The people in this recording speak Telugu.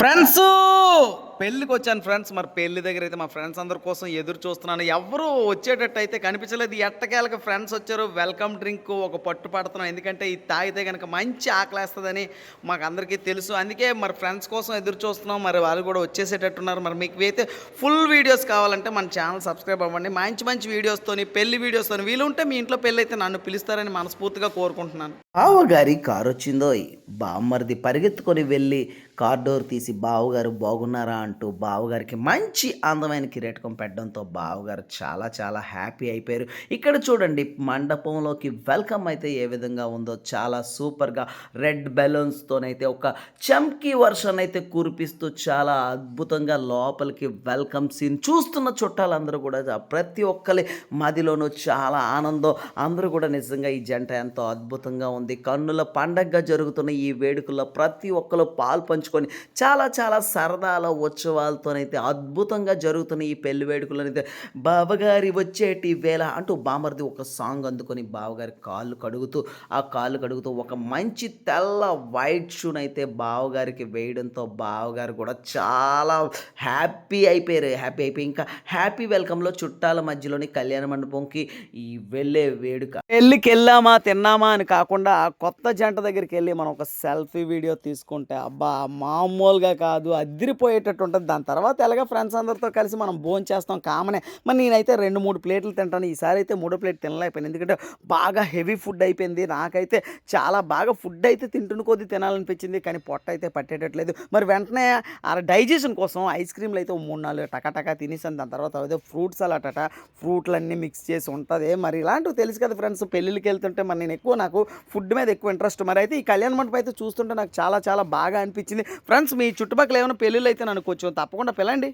ఫ్రెండ్స్ పెళ్ళికి వచ్చాను ఫ్రెండ్స్. మరి పెళ్ళి దగ్గర అయితే మా ఫ్రెండ్స్ అందరి కోసం ఎదురు చూస్తున్నాను. ఎవరు వచ్చేటట్టు అయితే కనిపించలేదు. ఎట్టకేళ్ళకి ఫ్రెండ్స్ వచ్చారు. వెల్కమ్ డ్రింక్ ఒక పట్టు పడుతున్నాం. ఎందుకంటే ఇది తాగితే కనుక మంచి ఆకలేస్తుందని మాకు అందరికీ తెలుసు. అందుకే మరి ఫ్రెండ్స్ కోసం ఎదురు చూస్తున్నాం. మరి వాళ్ళు కూడా వచ్చేసేటట్టున్నారు. మరి మీకు అయితే ఫుల్ వీడియోస్ కావాలంటే మన ఛానల్ సబ్స్క్రైబ్ అవ్వండి. మంచి మంచి వీడియోస్తోని పెళ్ళి వీడియోస్తోని వీలు ఉంటే మీ ఇంట్లో పెళ్ళి అయితే నన్ను పిలుస్తారని మనస్ఫూర్తిగా కోరుకుంటున్నాను. బావగారి కారు వచ్చిందోయ్ బామ్మరిది పరిగెత్తుకొని వెళ్ళి కార్ డోర్ తీసి బావగారు బాగున్నారా అంటూ బావగారికి మంచి అందమైన కిరీటకం పెట్టడంతో బావగారు చాలా చాలా హ్యాపీ అయిపోయారు. ఇక్కడ చూడండి మండపంలోకి వెల్కమ్ అయితే ఏ విధంగా ఉందో చాలా సూపర్గా రెడ్ బెలూన్స్తోనైతే ఒక చమ్కీ వర్షన్ అయితే కురిపిస్తూ చాలా అద్భుతంగా లోపలికి వెల్కమ్ సీన్ చూస్తున్న చుట్టాలందరూ కూడా ప్రతి ఒక్కరి మదిలోనూ చాలా ఆనందం. అందరూ కూడా నిజంగా ఈ జంట ఎంతో అద్భుతంగా ఉంది. కన్నుల పండగగా జరుగుతున్న ఈ వేడుకల్లో ప్రతి ఒక్కరు పాలు పంచుకొని చాలా చాలా సరదాల ఉత్సవాలతోనైతే అద్భుతంగా జరుగుతున్న ఈ పెళ్ళి వేడుకలనైతే బావగారి వచ్చేటి వేళ అంటూ బామర్ది ఒక సాంగ్ అందుకొని బావగారి కాళ్ళు కడుగుతూ ఆ కాళ్ళు కడుగుతూ ఒక మంచి తెల్ల వైట్ షూన్ అయితే బావగారికి వేయడంతో బావగారు కూడా చాలా హ్యాపీ అయిపోయారు. హ్యాపీ అయిపోయి ఇంకా హ్యాపీ వెల్కమ్లో చుట్టాల మధ్యలోని కళ్యాణ మండపంకి ఈ వెళ్ళే వేడుక. పెళ్ళికి వెళ్ళామా తిన్నామా అని కాకుండా ఆ కొత్త జంట దగ్గరికి వెళ్ళి మనం ఒక సెల్ఫీ వీడియో తీసుకుంటే అబ్బా మామూలుగా కాదు అదిరిపోయేటట్టు ఉంటుంది దాని తర్వాత ఎలాగ ఫ్రెండ్స్ అందరితో కలిసి మనం భోజనం చేస్తాం కామనే. మరి నేనైతే రెండు మూడు ప్లేట్లు తింటాను. ఈసారి అయితే మూడో ప్లేట్ తినలేకపోయింది ఎందుకంటే బాగా హెవీ ఫుడ్ అయిపోయింది. నాకైతే చాలా బాగా ఫుడ్ అయితే తింటున్న కొద్ది తినాలనిపించింది. కానీ పొట్ట అయితే పట్టేటట్లేదు. మరి వెంటనే ఆ డైజెషన్ కోసం ఐస్ క్రీమ్లు అయితే మూడు నాలుగు టకాటకా తినేసాను. దాని తర్వాత అదే ఫ్రూట్స్ అలాటట ఫ్రూట్లన్నీ మిక్స్ చేసి ఉంటుంది. మరి ఇలాంటివి తెలుసు కదా ఫ్రెండ్స్ పెళ్ళిళ్ళకి వెళ్తుంటే మరి నేను ఎక్కువ నాకు ఫుడ్ మీద ఎక్కువ ఇంట్రెస్ట్. మరి అయితే ఈ కళ్యాణ మండపం అయితే చూస్తుంటే నాకు చాలా చాలా బాగా అనిపించింది. ఫ్రెండ్స్ మీ చుట్టుపక్కల ఏమైనా పెళ్ళిళ్ళు అయితే నన్ను కొంచెం తప్పకుండా పిలండి